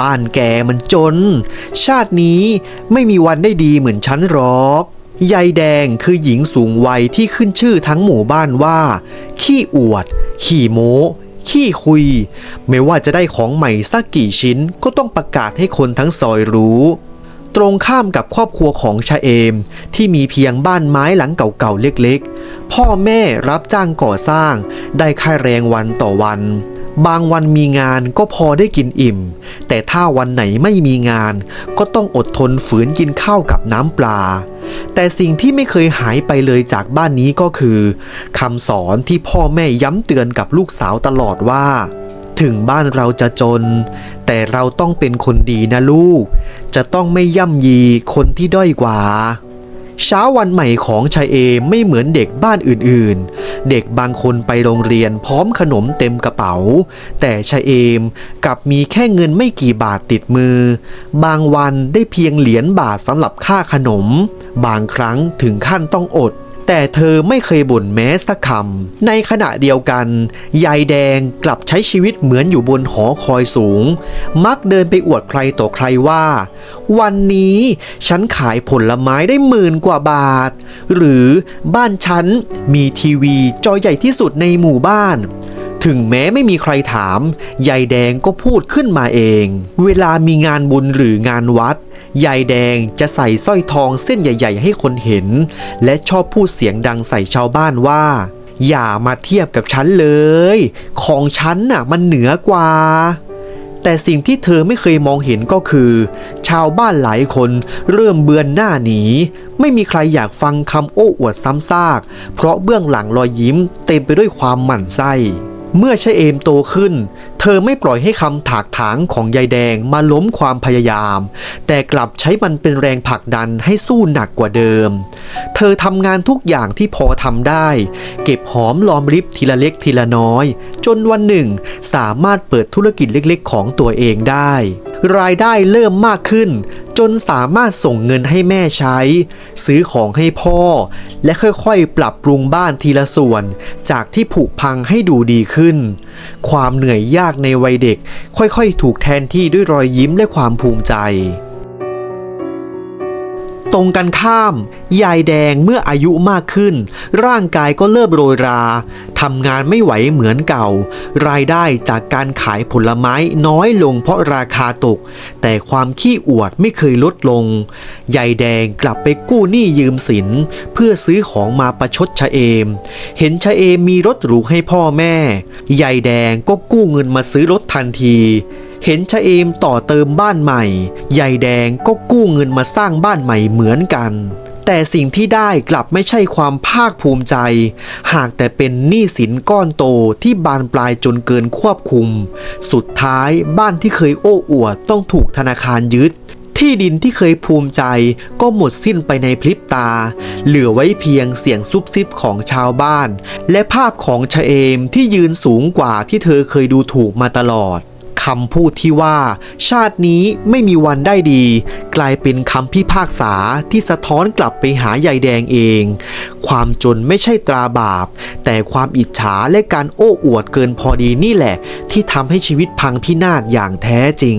บ้านแกมันจน ชาตินี้ไม่มีวันได้ดีเหมือนฉันหรอกยายแดงคือหญิงสูงวัยที่ขึ้นชื่อทั้งหมู่บ้านว่า ขี้อวด ขี้โม้ขี้คุย ไม่ว่าจะได้ของใหม่สักกี่ชิ้นก็ต้องประกาศให้คนทั้งซอยรู้ ตรงข้ามกับครอบครัวของชาเอม ที่มีเพียงบ้านไม้หลังเก่าๆเล็กๆ พ่อแม่รับจ้างก่อสร้าง ได้ค่าแรงวันต่อวัน บางวันมีงานก็พอได้กินอิ่ม แต่ถ้าวันไหนไม่มีงาน ก็ต้องอดทนฝืนกินข้าวกับน้ำปลา แต่สิ่งที่ไม่เคยหายไปเลยจากบ้านนี้ก็คือคำสอนที่พ่อแม่ย้ำเตือนกับลูกสาวตลอดว่า ถึงบ้านเราจะจน แต่เราต้องเป็นคนดีนะลูก จะต้องไม่ย่ำยีคนที่ด้อยกว่า เช้าวันใหม่ของชายเอไม่เหมือนเด็กบ้านอื่นๆ เด็กบางคนไปโรงเรียนพร้อมขนมเต็มกระเป๋า แต่ชายเอมกลับมีแค่เงินไม่กี่บาทติดมือ บางวันได้เพียงเหรียญบาทสำหรับค่าขนม บางครั้งถึงขั้นต้องอด แต่เธอไม่เคยบ่นแม้สักคำ ในขณะเดียวกัน ยายแดงกลับใช้ชีวิตเหมือนอยู่บนหอคอยสูง มักเดินไปอวดใครต่อใครว่า วันนี้ฉันขายผลไม้ได้หมื่นกว่าบาท หรือบ้านฉันมีทีวีจอใหญ่ที่สุดในหมู่บ้าน ถึงแม้ไม่มีใครถามยายแดงก็พูดขึ้นมาเอง เวลามีงานบุญหรืองานวัดยายแดงจะใส่สร้อยทองเส้นใหญ่ ๆ ให้คนเห็น และชอบพูดเสียงดังใส่ชาวบ้านว่า อย่ามาเทียบกับฉันเลย ของฉันน่ะมันเหนือกว่า แต่สิ่งที่เธอไม่เคยมองเห็นก็คือ ชาวบ้านหลายคนเริ่มเบือนหน้าหนี ไม่มีใครอยากฟังคำโอ้อวดซ้ำซาก เพราะเบื้องหลังรอยยิ้มเต็มไปด้วยความหมั่นไส้ เมื่อชะเอมโตขึ้น เธอไม่ปล่อยให้คำถากถางของยายแดงมาล้มความพยายาม แต่กลับใช้มันเป็นแรงผลักดันให้สู้หนักกว่าเดิม เธอทำงานทุกอย่างที่พอทำได้ เก็บหอมลอมริบทีละเล็กทีละน้อย จนวันหนึ่ง สามารถเปิดธุรกิจเล็กๆ ของตัวเองได้ รายได้เริ่มมากขึ้น จนสามารถส่งเงินให้แม่ใช้ ซื้อของให้พ่อ และค่อยๆ ปรับปรุงบ้านทีละส่วน จากที่ผุพังให้ดูดีขึ้น ความเหนื่อยยากในวัยเด็ก ค่อยๆ ถูกแทนที่ด้วยรอยยิ้มและความภูมิใจ รงกันข้าม ยายแดงเมื่ออายุมากขึ้น ร่างกายก็เริ่มโรยราทำงานไม่ไหวเหมือนเก่า รายได้จากการขายผลไม้น้อยลงเพราะราคาตก แต่ความขี้อวดไม่เคยลดลง ยายแดงกลับไปกู้หนี้ยืมสิน เพื่อซื้อของมาประชดชะเอม เห็นชะเอมมีรถหรูให้พ่อแม่ ยายแดงก็กู้เงินมาซื้อรถทันที เห็นชะเอมต่อเติมบ้านใหม่ยายแดงก็กู้เงินมาสร้างบ้านใหม่เหมือนกัน แต่สิ่งที่ได้กลับไม่ใช่ความภาคภูมิใจ หากแต่เป็นหนี้สินก้อนโตที่บานปลายจนเกินควบคุม สุดท้ายบ้านที่เคยโอ้อวดต้องถูกธนาคารยึดที่ดินที่เคยภูมิใจก็หมดสิ้นไปในพริบตา เหลือไว้เพียงเสียงซุบซิบของชาวบ้าน และภาพของชะเอมที่ยืนสูงกว่าที่เธอเคยดูถูกมาตลอด คำพูดที่ว่า ชาตินี้ไม่มีวันได้ดี กลายเป็นคำพิพากษาที่สะท้อนกลับไปหายายแดงเอง ความจนไม่ใช่ตราบาป แต่ความอิจฉาและการโอ้อวดเกินพอดีนี่แหละ ที่ทำให้ชีวิตพังพินาศอย่างแท้จริง